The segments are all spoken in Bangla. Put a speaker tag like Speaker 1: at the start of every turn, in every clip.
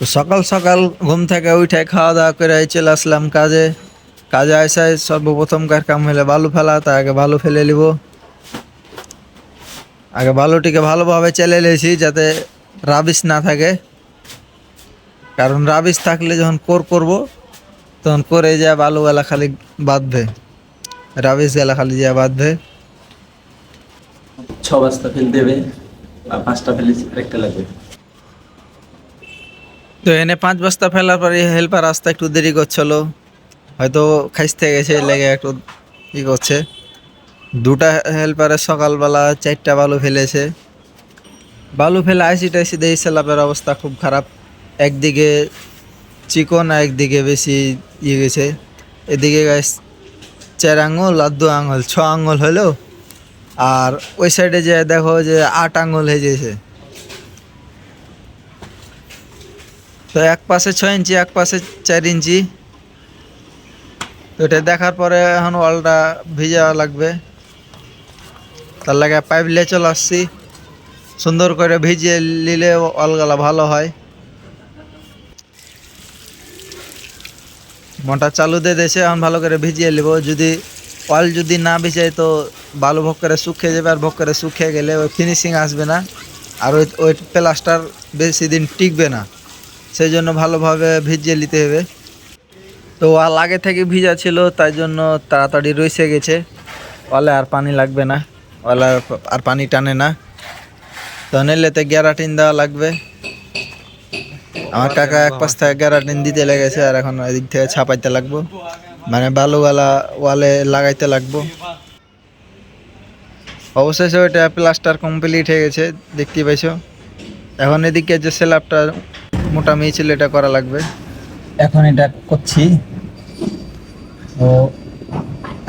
Speaker 1: তো সকাল সকাল ঘুম থেকে উঠে খাওয়া দাওয়া করে চলে আসলাম কাজে। কাজে আসায় সর্বপ্রথমকার কাম হলে বালু ফেলা, তা আগে বালু ফেলে নিব। আগে বালুটিকে ভালোভাবে চেলে নিয়েছি যাতে রাবিশ না থাকে। কারণ রাবিশ থাকলে যখন কোর করব, তখন করে যায় বালু গেলা খালি বাঁধবে। রাবিশ গেলা খালি যা বাঁধবে।
Speaker 2: ছ বস্তা ফেল দেবে পাঁচটা ফেলে আরেকটা লাগবে।
Speaker 1: তো এনে পাঁচ বস্তা ফেলার পরে হেল্পার আসতে একটু দেরি করছিল। হয়তো খাইতে গেছে, লেগে একটু ই করছে। দুটা হেল্পারে সকালবেলা চারটা বালু ফেলেছে। বালু ফেলে আইসি টাইসি দিয়ে সেলাপের অবস্থা খুব খারাপ। একদিকে চিকন আর একদিকে বেশি ইয়ে গেছে। এদিকে গাছ চার আঙুল আর দু আঙুল ছ আঙুল হলো আর ওই সাইডে যে দেখো যে আট আঙুল হয়ে গেছে। তো এক পাশে ছয় ইঞ্চি, এক পাশে চার ইঞ্চি। তো এটা দেখার পরে এখন ওয়ালটা ভিজা লাগবে। তার লাগে পাইপ নিয়ে চলে আসছি। সুন্দর করে ভিজিয়ে নিলে ওয়ালগুলা ভালো হয়। মোটা চালু দিয়ে দেশে এখন ভালো করে ভিজিয়ে নেব। যদি ওয়াল যদি না ভিজাই তো বালু ভোগ করে শুকিয়ে যাবে, আর ভোগ করে শুকিয়ে গেলে ওই ফিনিশিং আসবে না। আর ওই ওই প্লাস্টার বেশি দিন টিকবে না। সেই জন্য ভালোভাবে ভিজিয়ে নিতে হবে। তো ওয়াল আগে থেকে ভিজা ছিল, তাই জন্য তাড়াতাড়ি রইসে গেছে। ওয়ালে আর পানি লাগবে না ওয়ালে আর- আর পানি টানে না। তো নিলেতে গ্যারাটিন দেওয়া লাগবে। আমার কাকা এক পাশ থেকে গ্যারাটিন দিতে লেগেছে, আর এখন এদিক থেকে ছাপাইতে লাগবো। মানে বালুওয়ালা ওয়ালে লাগাইতে লাগবো। অবশেষে ওইটা প্লাস্টার কমপ্লিট হয়ে গেছে, দেখতে পাইছো। এখন এদিকে যে স্ল্যাবটা মোটা মেয়ে ছিল এটা করা লাগবে। এখন এটা করছি। তো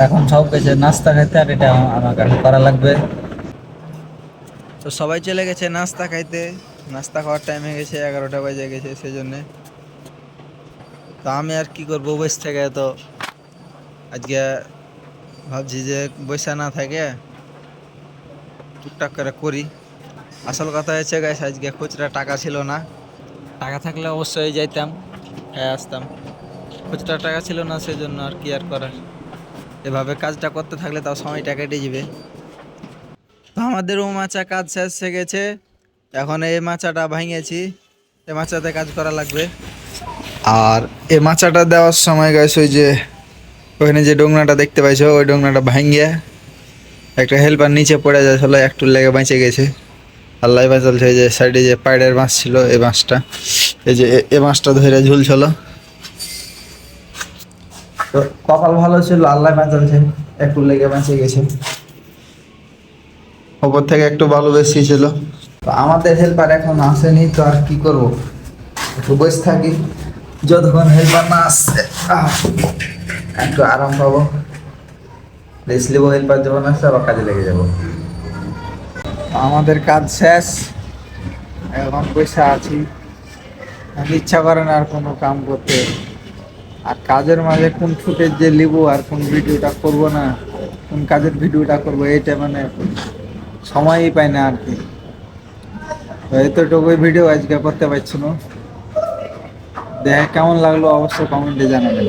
Speaker 1: এখন সব গেছে নাস্তা খাইতে আর এটা আমার কাছে করা লাগবে। তো সবাই চলে গেছে নাস্তা খাইতে। নাস্তা খাওয়ার টাইম হয়ে গেছে এগারোটা বাজে গেছে সেই জন্যে তো আমি আর কি করব বসে থেকে তো আজকে ভাবছি যে বসে না থাকে টুকটাক করে করি। আসল কথা হচ্ছে গাইস আজকে খুচরা টাকা ছিল না। টাকা থাকলে অবশ্যই যাইতাম হ্যাঁ আসতাম। খুচরা টাকা ছিল না, সেজন্য আর কি আর করার? এভাবে কাজটা করতে থাকলে তাও সময়টা কেটে যাবে। তো আমাদের ও মাচা কাজ শেষ হয়ে গেছে। এখন এই মাচাটা ভাঙেছি এই মাচাতে কাজ করা লাগবে। আর এই মাচাটা দেওয়ার সময় গাইস ওই যে ওখানে যে ডোংনাটা দেখতে পাইছো, ওই ডোংনাটা ভাঙিয়ে একটা হেল্পার নিচে পড়ে যাচ্ছিল একটু লেগে বেঁচে গেছে। আল্লাহ বাঁচালছে এই যে সাইডে যে পাইডের মাছ ছিল এই মাছটা এই যে এ- মাছটা ধরে ঝুলছিল। তো কপাল ভালো ছিল আল্লাহ বাঁচালছে একটু লেগে বেঁচে গেছে। ওপর থেকে একটু ভালো বেশি ছিল তো আমাদের হেল্পার এখন আসেনি তো আর কি করব? একটু বসে থাকি। যতক্ষণ হেল্পার না আসছে একটু আরাম পাবো। রেস্ট নেব হেল্পার যখন আসছে আবার কাজে লেগে যাব। আমাদের কাজ শেষ। এখন পয়সা আছি। ইচ্ছা করে না আর কোনো কাম করতে। আর কাজের মাঝে কোন ফুটেজ যে নিবো আর কোন ভিডিওটা করব না, কোন কাজের ভিডিওটা করব, এইটা মানে সময়ই পাই না আর কি। এতটুকুই ভিডিও আজকে করতে পারছি না। দেখে, কেমন লাগল অবশ্যই কমেন্টে জানাবেন।